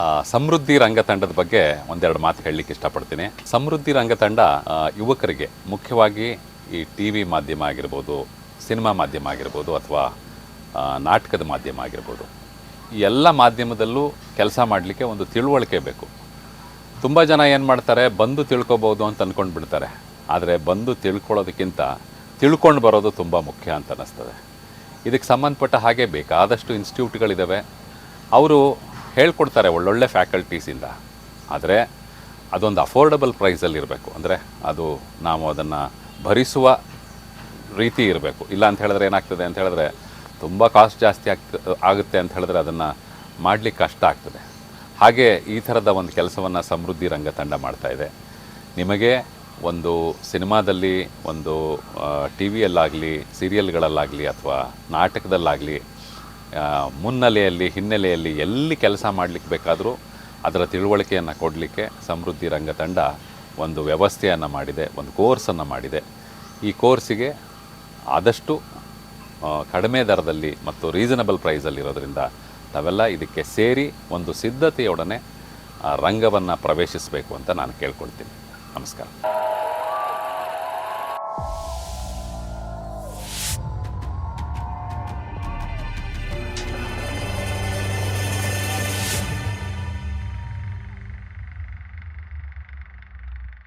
ಆ, ರಂಗ ತಂಡದ ಬಗ್ಗೆ ಒಂದೆರಡು ಮಾತು ಹೇಳಲಿಕ್ಕೆ ಇಷ್ಟಪಡ್ತೀನಿ. ಸಮೃದ್ಧಿ ರಂಗ ತಂಡ ಯುವಕರಿಗೆ ಮುಖ್ಯವಾಗಿ ಈ ಟಿ ವಿ ಮಾಧ್ಯಮ ಆಗಿರ್ಬೋದು ಸಿನಿಮಾ ಮಾಧ್ಯಮ ಆಗಿರ್ಬೋದು ಅಥವಾ ನಾಟಕದ ಮಾಧ್ಯಮ ಆಗಿರ್ಬೋದು. ಈ ಎಲ್ಲ ಮಾಧ್ಯಮದಲ್ಲೂ ಕೆಲಸ ಮಾಡಲಿಕ್ಕೆ ಒಂದು ತಿಳುವಳಿಕೆ ಬೇಕು. ತುಂಬ ಜನ ಏನು ಮಾಡ್ತಾರೆ ಬಂದು ತಿಳ್ಕೊಬೋದು ಅಂತ ಅಂದ್ಕೊಂಡು ಬಿಡ್ತಾರೆ. ಆದರೆ ಬಂದು ತಿಳ್ಕೊಳ್ಳೋದಕ್ಕಿಂತ ತಿಳ್ಕೊಂಡು ಬರೋದು ತುಂಬ ಮುಖ್ಯ ಅಂತ ಅನ್ನಿಸ್ತದೆ ಇದಕ್ಕೆ ಸಂಬಂಧಪಟ್ಟ ಹಾಗೆ ಬೇಕಾದಷ್ಟು ಇನ್ಸ್ಟಿಟ್ಯೂಟ್ಗಳಿದ್ದಾವೆ ಅವರು ಹೇಳ್ಕೊಡ್ತಾರೆ ಒಳ್ಳೊಳ್ಳೆ ಫ್ಯಾಕಲ್ಟೀಸಿಂದ. ಆದರೆ ಅದೊಂದು ಅಫೋರ್ಡಬಲ್ ಪ್ರೈಸಲ್ಲಿ ಇರಬೇಕು ಅಂದರೆ ಅದು ನಾವು ಅದನ್ನು ಭರಿಸುವ ರೀತಿ ಇರಬೇಕು. ಇಲ್ಲ ಅಂತ ಹೇಳಿದ್ರೆ ಏನಾಗ್ತದೆ ಅಂತ ಹೇಳಿದ್ರೆ ತುಂಬ ಕಾಸ್ಟ್ ಜಾಸ್ತಿ ಆಗ್ತ, ಆಗುತ್ತೆ ಅಂತ ಹೇಳಿದ್ರೆ ಅದನ್ನು ಮಾಡಲಿಕ್ಕೆ ಕಷ್ಟ ಆಗ್ತದೆ. ಹಾಗೆ ಈ ಥರದ ಒಂದು ಕೆಲಸವನ್ನು ಸಮೃದ್ಧಿ ರಂಗ ತಂಡ ಇದೆ. ನಿಮಗೆ ಒಂದು ಸಿನಿಮಾದಲ್ಲಿ ಒಂದು ಟಿ ವಿಯಲ್ಲಾಗಲಿ ಸೀರಿಯಲ್ಗಳಲ್ಲಾಗಲಿ ಅಥವಾ ನಾಟಕದಲ್ಲಾಗಲಿ ಮುನ್ನೆಲೆಯಲ್ಲಿ, ಹಿನ್ನೆಲೆಯಲ್ಲಿ ಎಲ್ಲಿ ಕೆಲಸ ಮಾಡಲಿಕ್ಕೆ ಬೇಕಾದರೂ ಅದರ ತಿಳುವಳಿಕೆಯನ್ನು ಕೊಡಲಿಕ್ಕೆ ಸಮೃದ್ಧಿ ರಂಗ ತಂಡ ಒಂದು ವ್ಯವಸ್ಥೆಯನ್ನು ಮಾಡಿದೆ, ಒಂದು ಕೋರ್ಸನ್ನು ಮಾಡಿದೆ. ಈ ಕೋರ್ಸಿಗೆ ಆದಷ್ಟು ಕಡಿಮೆ ದರದಲ್ಲಿ ಮತ್ತು ರೀಸನಬಲ್ ಪ್ರೈಸಲ್ಲಿರೋದ್ರಿಂದ ತಾವೆಲ್ಲ ಇದಕ್ಕೆ ಸೇರಿ ಒಂದು ಸಿದ್ಧತೆಯೊಡನೆ ರಂಗವನ್ನು ಪ್ರವೇಶಿಸಬೇಕು ಅಂತ ನಾನು ಕೇಳ್ಕೊಳ್ತೀನಿ. ನಮಸ್ಕಾರ.